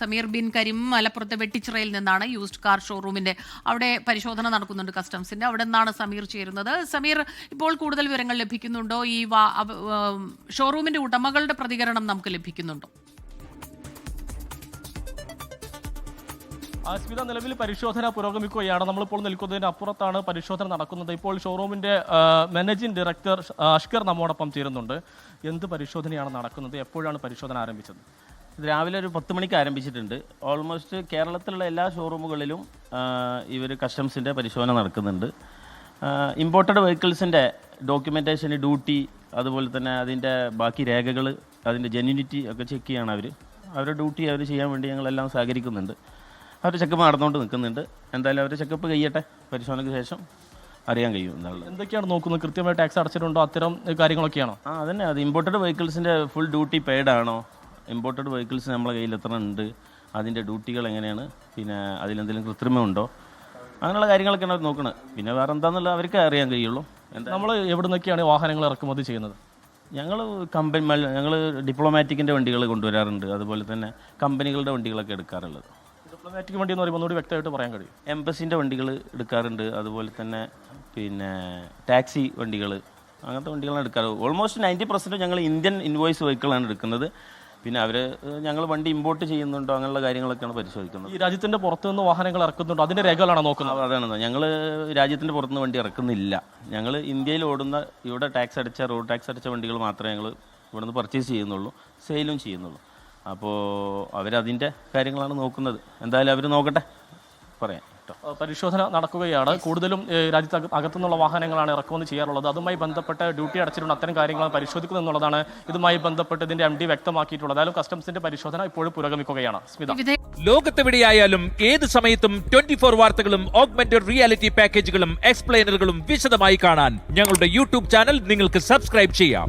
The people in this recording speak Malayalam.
സമീർ ബിൻ കരീം മലപ്പുറത്തെ വെട്ടിച്ചിറയിൽ നിന്നാണ് യൂസ്ഡ് കാർ ഷോറൂമിന്റെ അവിടെ പരിശോധന നടക്കുന്നുണ്ട് കസ്റ്റംസിന്റെ അവിടെ നിന്നാണ് സമീർ ചേരുന്നത്. സമീർ ഇപ്പോൾ കൂടുതൽ വിവരങ്ങൾ ലഭിക്കുന്നുണ്ടോ? ഈ ഷോറൂമിന്റെ ഉടമകളുടെ പ്രതികരണം നമുക്ക് ലഭിക്കുന്നുണ്ടോ? ആസ്മിത നിലവിൽ പരിശോധന പുരോഗമിക്കുകയാണ്. നമ്മളിപ്പോൾ നിൽക്കുന്നതിന് അപ്പുറത്താണ് പരിശോധന നടക്കുന്നത്. ഇപ്പോൾ ഷോറൂമിന്റെ മാനേജിംഗ് ഡയറക്ടർ അഷ്കർ നമ്മോടൊപ്പം ചേരുന്നുണ്ട്. എന്ത് പരിശോധനയാണ് നടക്കുന്നത്? എപ്പോഴാണ് പരിശോധന ആരംഭിച്ചത്? രാവിലെ ഒരു പത്ത് മണിക്ക് ആരംഭിച്ചിട്ടുണ്ട്. ഓൾമോസ്റ്റ് കേരളത്തിലുള്ള എല്ലാ ഷോറൂമുകളിലും ഇവർ കസ്റ്റംസിന്റെ പരിശോധന നടക്കുന്നുണ്ട്. ഇമ്പോർട്ടഡ് വെഹിക്കിൾസിന്റെ ഡോക്യുമെന്റേഷൻ ഡ്യൂട്ടി അതുപോലെ തന്നെ അതിന്റെ ബാക്കി രേഖകൾ അതിന്റെ ജെന്യൂനിറ്റി ഒക്കെ ചെക്ക് ചെയ്യാണ് അവർ അവരുടെ ഡ്യൂട്ടി അവർ ചെയ്യാൻ വേണ്ടി ഞങ്ങളെല്ലാം സഹകരിക്കുന്നുണ്ട്. അവർ ചെക്കപ്പ് നടന്നുകൊണ്ട് നിൽക്കുന്നുണ്ട്. എന്തായാലും അവർ ചെക്കപ്പ് കഴിയട്ടെ. പരിശോധനയ്ക്ക് ശേഷം അറിയാൻ കഴിയും എന്നുള്ളത് എന്തൊക്കെയാണ് നോക്കുന്നത്? കൃത്യമായി ടാക്സ് അടച്ചിട്ടുണ്ടോ? അത്തരം കാര്യങ്ങളൊക്കെയാണോ? ആ അതന്നെ. അത് ഇമ്പോർട്ടഡ് വെഹിക്കിൾസിന്റെ ഫുൾ ഡ്യൂട്ടി പെയ്ഡ് ആണോ? ഇമ്പോർട്ടഡ് വെഹിക്കിൾസ് നമ്മളെ കയ്യിൽ എത്ര ഉണ്ട് അതിന്റെ ഡ്യൂട്ടികൾ എങ്ങനെയാണ് പിന്നെ അതിലെന്തെങ്കിലും കൃത്രിമമുണ്ടോ? അങ്ങനെയുള്ള കാര്യങ്ങളൊക്കെയാണ് അവർ നോക്കുന്നത് പിന്നെ വേറെ എന്താണെന്നുള്ള അവർക്ക് അറിയാൻ കഴിയുള്ളൂ. എന്താ? നമ്മൾ എവിടെ നിന്നൊക്കെയാണ് വാഹനങ്ങൾ ഇറക്കുമതി ചെയ്യുന്നത്? ഞങ്ങൾ കമ്പനി ഞങ്ങൾ ഡിപ്ലോമാറ്റിക്കിന്റെ വണ്ടികൾ കൊണ്ടുവരാറുണ്ട്. അതുപോലെ തന്നെ കമ്പനികളുടെ വണ്ടികളൊക്കെ എടുക്കാറുള്ളത്. ഡിപ്ലോമാറ്റിക് വണ്ടി എന്ന് പറയുമ്പോൾ ഒന്നുകൂടി വ്യക്തമായിട്ട് പറയാൻ കഴിയും. എംബസിന്റെ വണ്ടികൾ എടുക്കാറുണ്ട്. അതുപോലെ തന്നെ പിന്നെ ടാക്സി വണ്ടികൾ അങ്ങനത്തെ വണ്ടികളാണ് എടുക്കാറ്. ഓൾമോസ്റ്റ് നയന്റി പെർസെന്റ് ഞങ്ങൾ ഇന്ത്യൻ ഇൻവോയ്സ് വെഹിക്കിളാണ് എടുക്കുന്നത്. പിന്നെ അവർ ഞങ്ങൾ വണ്ടി ഇമ്പോർട്ട് ചെയ്യുന്നുണ്ടോ അങ്ങനെയുള്ള കാര്യങ്ങളൊക്കെയാണ് പരിശോധിക്കുന്നത്. ഈ രാജ്യത്തിന്റെ പുറത്തു നിന്ന് വാഹനങ്ങൾ ഇറക്കുന്നുണ്ടോ? അതിന്റെ രേഖകളാണോ നോക്കുന്നത്? അതാണ്. ഞങ്ങൾ രാജ്യത്തിന്റെ പുറത്തുനിന്ന് വണ്ടി ഇറക്കുന്നില്ല. ഞങ്ങൾ ഇന്ത്യയിൽ ഓടുന്ന ഇവിടെ ടാക്സ് അടിച്ച റോഡ് ടാക്സ് അടിച്ച വണ്ടികൾ മാത്രമേ ഞങ്ങൾ ഇവിടുന്ന് പർച്ചേസ് ചെയ്യുന്നുള്ളൂ. സെയിലും ചെയ്യുന്നുള്ളൂ. അപ്പോൾ അവരതിന്റെ കാര്യങ്ങളാണ് നോക്കുന്നത്. എന്തായാലും അവർ നോക്കട്ടെ. പറയാം. പരിശോധന നടക്കുകയാണ്. കൂടുതലും രാജ്യത്ത് അകത്തുനിന്നുള്ള വാഹനങ്ങളാണ് ഇറക്കുമതി ചെയ്യാറുള്ളത്. അതുമായി ബന്ധപ്പെട്ട് ഡ്യൂട്ടി അടച്ചിട്ടുണ്ട്. അത്തരം കാര്യങ്ങൾ പരിശോധിക്കുന്നു എന്നുള്ളതാണ് ഇതുമായി ബന്ധപ്പെട്ട് ഇതിന്റെ എം ഡി വ്യക്തമാക്കിയിട്ടുള്ളത്. ഏതായാലും കസ്റ്റംസിന്റെ പരിശോധന ഇപ്പോഴും പുരോഗമിക്കുകയാണ്. സ്മിത. ലോകത്തെവിടെയായാലും ഏത് സമയത്തും ട്വന്റി ഫോർ വാർത്തകളും ഓഗ്മെന്റഡ് റിയാലിറ്റി പാക്കേജുകളും എക്സ്പ്ലെയിനറുകളും വിശദമായി കാണാൻ ഞങ്ങളുടെ യൂട്യൂബ് ചാനൽ നിങ്ങൾക്ക് സബ്സ്ക്രൈബ് ചെയ്യാം.